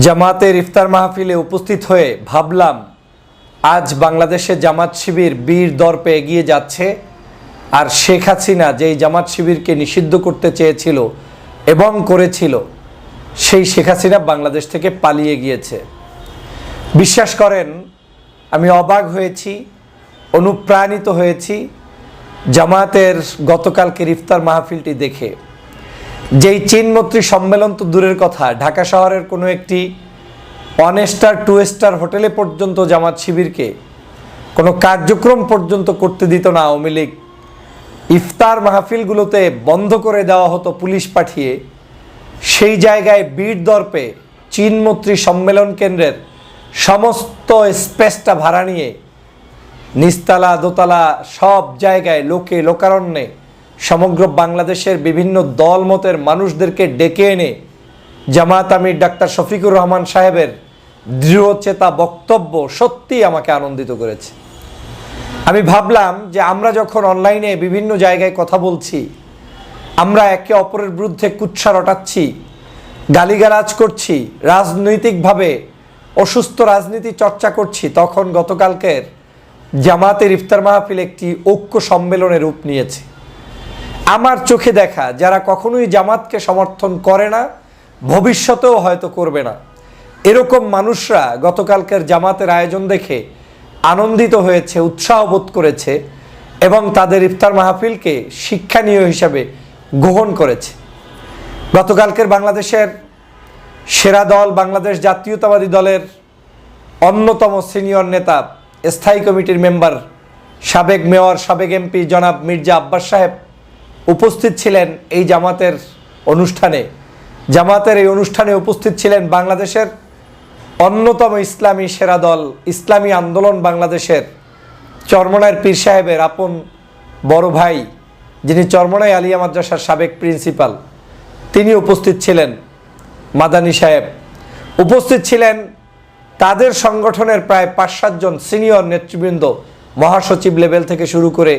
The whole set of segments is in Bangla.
জামাতের ইফতার মাহফিলে উপস্থিত হয়ে ভাবলাম, আজ বাংলাদেশে জামাত শিবির বীর দর্পে এগিয়ে যাচ্ছে আর শেখ হাসিনা যেই জামাত শিবিরকে নিষিদ্ধ করতে চেয়েছিল এবং করেছিল, সেই শেখ হাসিনা বাংলাদেশ থেকে পালিয়ে গিয়েছে। বিশ্বাস করেন, আমি অবাক হয়েছি, অনুপ্রাণিত হয়েছি জামাতের গতকালকের ইফতার মাহফিলটি দেখে। যেই চীনমন্ত্রী সম্মেলন তো দূরের কথা, ঢাকা শহরের কোনো একটি ওয়ান স্টার টু স্টার হোটেলে পর্যন্ত জামাত শিবিরকে কোনো কার্যক্রম পর্যন্ত করতে দিত না আওয়ামী লীগ। ইফতার মাহফিলগুলোতে বন্ধ করে দেওয়া হতো পুলিশ পাঠিয়ে। সেই জায়গায় বীর দর্পে চীন চীনমন্ত্রী সম্মেলন কেন্দ্রের সমস্ত স্পেসটা ভাড়া নিয়ে নিস্তালা দোতলা সব জায়গায় লোকে লোকারণ্যে সমগ্র বাংলাদেশের বিভিন্ন দলমতের মানুষদেরকে ডেকে এনে জামাত আমির ডাক্তার শফিকুর রহমান সাহেবের দৃঢ়চেতা বক্তব্য সত্যি আমাকে আনন্দিত করেছে। আমি ভাবলাম যে আমরা যখন অনলাইনে বিভিন্ন জায়গায় কথা বলছি, আমরা একে অপরের বিরুদ্ধে কুৎসা রটাচ্ছি, গালিগালাজ করছি, রাজনৈতিকভাবে অসুস্থ রাজনীতি চর্চা করছি, তখন গতকালকের জামাতের ইফতার মাহফিল একটি ঐক্য সম্মেলনের রূপ নিয়েছে। আমার চোখে দেখা, যারা কখনোই জামাতকে সমর্থন করে না, ভবিষ্যতেও হয়তো করবে না। এরকম মানুষরা গতকালকের জামাতের আয়োজন দেখে আনন্দিত হয়েছে, উৎসাহ বোধ করেছে এবং তাদের ইফতার মাহফিলকে শিক্ষানীয় হিসাবে গ্রহণ করেছে। গতকালকের বাংলাদেশের সেরা দল, বাংলাদেশ জাতীয়তাবাদী দলের অন্যতম সিনিয়র নেতা, স্থায়ী কমিটির মেম্বার, সাবেক মেয়র, সাবেক এমপি জনাব মির্জা আব্বাস সাহেব উপস্থিত ছিলেন এই জামাতের অনুষ্ঠানে। জামাতের এই অনুষ্ঠানে উপস্থিত ছিলেন বাংলাদেশের অন্যতম ইসলামী সেরা দল, ইসলামী আন্দোলন বাংলাদেশের চরমনায়ের পীর সাহেবের আপন বড় ভাই, যিনি চরমনাই আলিয়া মাদ্রাসার সাবেক প্রিন্সিপাল। তিনি উপস্থিত ছিলেন মাদানী সাহেব। উপস্থিত ছিলেন তাদের সংগঠনের প্রায় পাঁচ সাতজন সিনিয়র নেতৃবৃন্দ, মহাসচিব লেভেল থেকে শুরু করে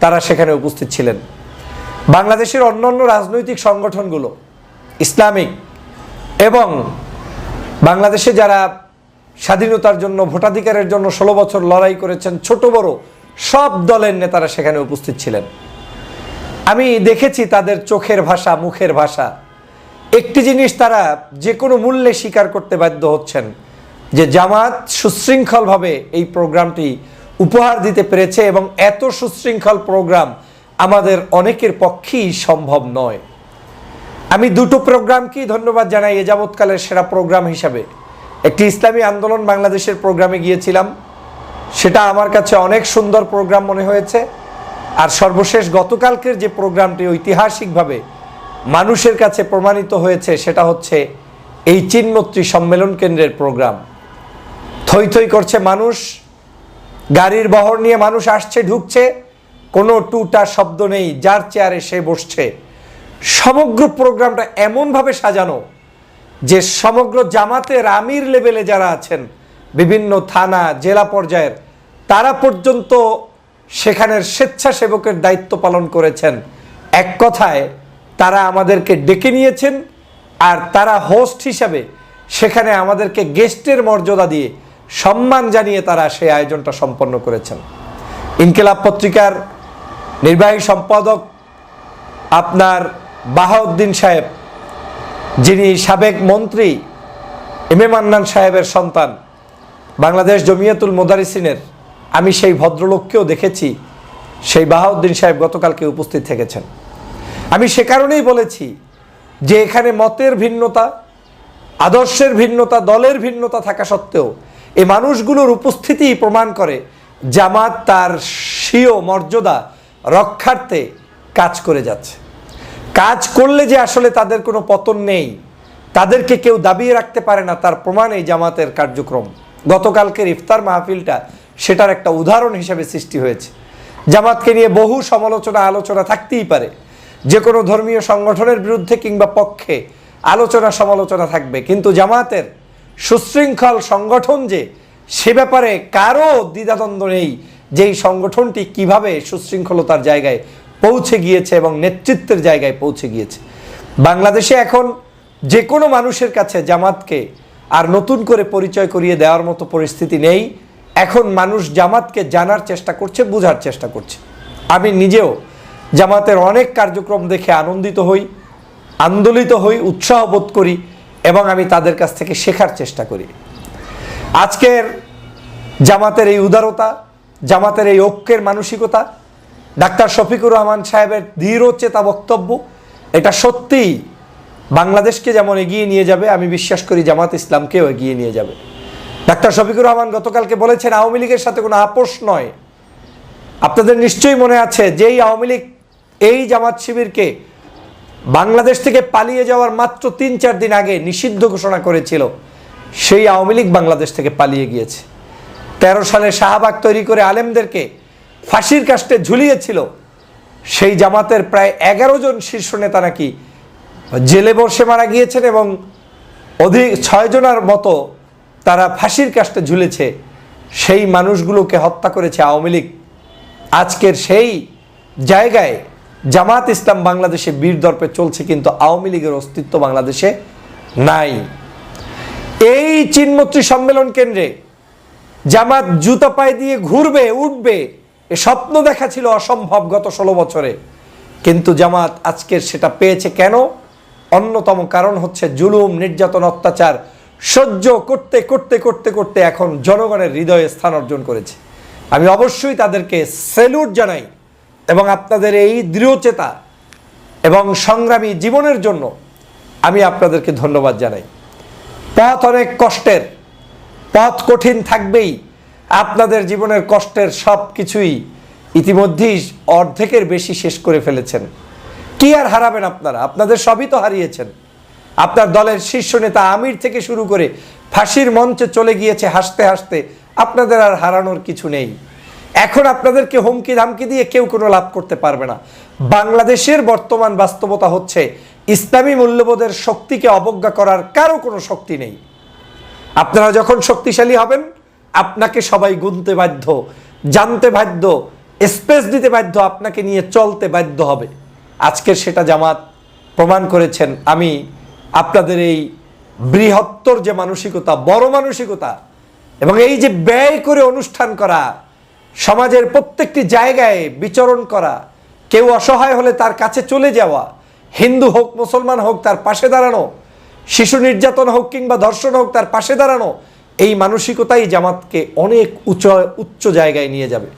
তারা সেখানে উপস্থিত ছিলেন। বাংলাদেশের অন্য অন্য রাজনৈতিক সংগঠনগুলো, ইসলামিক, এবং বাংলাদেশে যারা স্বাধীনতার জন্য, ভোটাধিকারের জন্য ষোলো বছর লড়াই করেছেন, ছোট বড় সব দলের নেতারা সেখানে উপস্থিত ছিলেন। আমি দেখেছি তাদের চোখের ভাষা, মুখের ভাষা। একটি জিনিস তারা যে কোনো মূল্যে স্বীকার করতে বাধ্য হচ্ছেন, যে জামাত সুশৃঙ্খলভাবে এই প্রোগ্রামটি উপহার দিতে পেরেছে এবং এত সুশৃঙ্খল প্রোগ্রাম আমাদের অনেকের পক্ষেই সম্ভব নয়। আমি দুটো প্রোগ্রামকেই ধন্যবাদ জানাই এ যাবৎকালের সেরা প্রোগ্রাম হিসাবে। একটি ইসলামী আন্দোলন বাংলাদেশের প্রোগ্রামে গিয়েছিলাম। সেটা আমার কাছে অনেক সুন্দর প্রোগ্রাম মনে হয়েছে। আর সর্বশেষ গতকালকের যে প্রোগ্রামটি ঐতিহাসিকভাবে মানুষের কাছে প্রমাণিত হয়েছে, সেটা হচ্ছে এই চিনমত্রী সম্মেলন কেন্দ্রের প্রোগ্রাম। থই থই করছে মানুষ, গাড়ির বহর নিয়ে মানুষ আসছে, ঢুকছে। কোনো টুটা শব্দ নেই, যার চেয়ারে সে বসছে। সমগ্র প্রোগ্রামটা এমনভাবে সাজানো যে সমগ্র জামাতের আমির লেভেলে যারা আছেন, বিভিন্ন থানা, জেলা পর্যায়ের, তারা পর্যন্ত সেখানের স্বেচ্ছাসেবকের দায়িত্ব পালন করেছেন। এক কথায়, তারা আমাদেরকে ডেকে নিয়েছেন আর তারা হোস্ট হিসাবে সেখানে আমাদেরকে গেস্টের মর্যাদা দিয়ে সম্মান জানিয়ে তারা সেই আয়োজনটা সম্পন্ন করেছেন। ইনকেলাব পত্রিকার নির্বাহী সম্পাদক আপনার বাহাউদ্দিন সাহেব, যিনি সাবেক মন্ত্রী এম এ মান্নান সাহেবের সন্তান, বাংলাদেশ জমিয়াতুল মোদারিসিনের, আমি সেই ভদ্রলোককেও দেখেছি, সেই বাহাউদ্দিন সাহেব গতকালকে উপস্থিত থেকেছেন। আমি সে কারণেই বলেছি যে এখানে মতের ভিন্নতা, আদর্শের ভিন্নতা, দলের ভিন্নতা থাকা সত্ত্বেও এই মানুষগুলোর উপস্থিতিই প্রমাণ করে জামাত তার স্বীয় মর্যাদা রক্ষার্থে কাজ করে যাচ্ছে। কাজ করলে যে আসলে তাদের কোনো পতন নেই, তাদেরকে কেউ দাবিয়ে রাখতে পারে না, তার প্রমাণ এই জামাতের কার্যক্রম। গতকালকের ইফতার মাহফিলটা সেটার একটা উদাহরণ হিসেবে সৃষ্টি হয়েছে। জামাতকে নিয়ে বহু সমালোচনা আলোচনা থাকতেই পারে। যে কোনো ধর্মীয় সংগঠনের বিরুদ্ধে কিংবা পক্ষে আলোচনা সমালোচনা থাকবে। কিন্তু জামাতের সুশৃঙ্খল সংগঠন যে, সে ব্যাপারে কারও দ্বিধাদ্বন্দ্ব নেই। যেই সংগঠনটি কীভাবে সুশৃঙ্খলতার জায়গায় পৌঁছে গিয়েছে এবং নেতৃত্বের জায়গায় পৌঁছে গিয়েছে। বাংলাদেশে এখন যে কোনো মানুষের কাছে জামাতকে আর নতুন করে পরিচয় করিয়ে দেওয়ার মতো পরিস্থিতি নেই। এখন মানুষ জামাতকে জানার চেষ্টা করছে, বোঝার চেষ্টা করছে। আমি নিজেও জামাতের অনেক কার্যক্রম দেখে আনন্দিত হই, আন্দোলিত হই, উৎসাহ বোধ করি এবং আমি তাদের কাছ থেকে শেখার চেষ্টা করি। আজকের জামাতের এই উদারতা জামাতের এই ঐক্যের মানসিকতা। ডাক্তার শফিকুর রহমান সাহেবের দৃঢ়চেতা বক্তব্য, এটা সত্যিই বাংলাদেশকে যেমন এগিয়ে নিয়ে যাবে, আমি বিশ্বাস করি জামাত ইসলামকেও এগিয়ে নিয়ে যাবে। ডাক্তার শফিকুর রহমান গতকালকে বলেছেন, আওয়ামী লীগের সাথে কোনো আপোষ নয়। আপনাদের নিশ্চয়ই মনে আছে, যেই আওয়ামী লীগ এই জামাত শিবিরকে বাংলাদেশ থেকে পালিয়ে যাওয়ার মাত্র তিন চার দিন আগে নিষিদ্ধ ঘোষণা করেছিল, সেই আওয়ামী লীগ বাংলাদেশ থেকে পালিয়ে গিয়েছে। তেরো সালে শাহবাগ তৈরি করে আলেমদেরকে ফাঁসির কাস্টে ঝুলিয়েছিল। সেই জামাতের প্রায় এগারো জন শীর্ষ নেতা নাকি জেলে বসে মারা গিয়েছেন এবং অধিক ছয়জনের মতো তারা ফাঁসির কাস্টে ঝুলেছে। সেই মানুষগুলোকে হত্যা করেছে আওয়ামী লীগ। আজকের সেই জায়গায় জামাত ইসলাম বাংলাদেশে বীর দর্পে চলছে কিন্তু আওয়ামী লীগের অস্তিত্ব বাংলাদেশে নাই। এই চিনমত্রী সম্মেলন কেন্দ্রে জামাত জুতা পায়ে দিয়ে ঘুরবে, উঠবে, এ স্বপ্ন দেখা ছিল অসম্ভব গত ষোলো বছরে। কিন্তু জামাত আজকের সেটা পেয়েছে কেন? অন্যতম কারণ হচ্ছে জুলুম, নির্যাতন, অত্যাচার সহ্য করতে করতে করতে করতে এখন জনগণের হৃদয়ে স্থান অর্জন করেছে। আমি অবশ্যই তাদেরকে সেলুট জানাই এবং আপনাদের এই দৃঢ়চেতা এবং সংগ্রামী জীবনের জন্য আমি আপনাদেরকে ধন্যবাদ জানাই। পথ অনেক কষ্টের পথ কঠিন থাকবেই। আপনাদের জীবনের কষ্টের সব কিছুই ইতিমধ্যেই অর্ধেকের বেশি শেষ করে ফেলেছেন। কি আর হারাবেন আপনারা? আপনাদের সবই তো হারিয়েছেন। আপনার দলের শীর্ষ নেতা আমির থেকে শুরু করে ফাঁসির মঞ্চে চলে গিয়েছে হাসতে হাসতে, আপনাদের আর হারানোর কিছু নেই। এখন আপনাদেরকে হুমকি ধামকি দিয়ে কেউ কোনো লাভ করতে পারবে না। বাংলাদেশের বর্তমান বাস্তবতা হচ্ছে, ইসলামী মূল্যবোধের শক্তিকে অবজ্ঞা করার কারও কোনো শক্তি নেই। আপনারা যখন শক্তিশালী হবেন, আপনাকে সবাই গুনতে বাধ্য, জানতে বাধ্য স্পেস দিতে বাধ্য, আপনাকে নিয়ে চলতে বাধ্য হবে। আজকের সেটা জামাত প্রমাণ করেছেন। আমি আপনাদের এই বৃহত্তর যে মানসিকতা, বড় মানসিকতা, এবং এই যে ব্যয় করে অনুষ্ঠান করা, সমাজের প্রত্যেকটি জায়গায় বিচরণ করা, কেউ অসহায় হলে তার কাছে চলে যাওয়া, হিন্দু হোক, মুসলমান হোক, তার পাশে দাঁড়ানো শিশু নির্যাতন হোক কিংবা ধর্ষণ হোক, তার পাশে দাঁড়ানো, এই মানসিকতাই জামাতকে অনেক উচ্চ উচ্চ জায়গায় নিয়ে যাবে।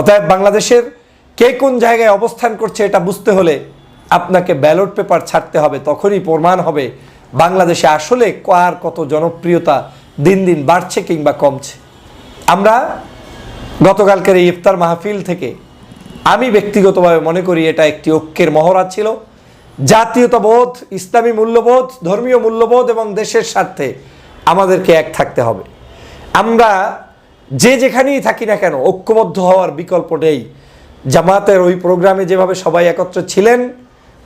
অতএব বাংলাদেশের কে কোন জায়গায় অবস্থান করছে এটা বুঝতে হলে আপনাকে ব্যালট পেপার ছাড়তে হবে, তখনই প্রমাণ হবে বাংলাদেশে আসলে কার কত জনপ্রিয়তা দিন দিন বাড়ছে কিংবা কমছে। আমরা গতকালকের এই ইফতার মাহফিল থেকে আমি ব্যক্তিগতভাবে মনে করি এটা একটি ঐক্যের মহড়া ছিল। জাতীয়তাবোধ, ইসলামী মূল্যবোধ, ধর্মীয় মূল্যবোধ এবং দেশের স্বার্থে আমাদেরকে এক থাকতে হবে। আমরা যে যেখানেই থাকি না কেন, ঐক্যবদ্ধ হওয়ার বিকল্প নেই। জামাতের ওই প্রোগ্রামে যেভাবে সবাই একত্র ছিলেন,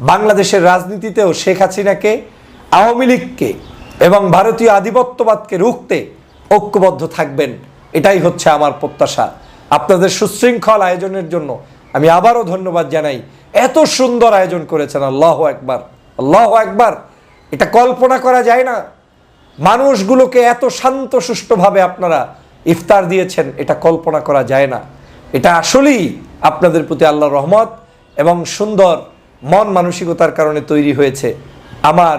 বাংলাদেশের রাজনীতিতেও শেখ হাসিনাকে, আওয়ামী লীগকে এবং ভারতীয় আধিপত্যবাদকে রুখতে ঐক্যবদ্ধ থাকবেন, এটাই হচ্ছে আমার প্রত্যাশা। আপনাদের সুশৃঙ্খল আয়োজনের জন্য আমি আবারও ধন্যবাদ জানাই। এত সুন্দর আয়োজন করেছেন, আল্লাহ একবার আল্লাহ একবার এটা কল্পনা করা যায় না। মানুষগুলোকে এত শান্ত সুষ্ঠুভাবে আপনারা ইফতার দিয়েছেন, এটা কল্পনা করা যায় না। এটা আসলেই আপনাদের প্রতি আল্লাহ রহমত এবং সুন্দর মন মানসিকতার কারণে তৈরি হয়েছে। আমার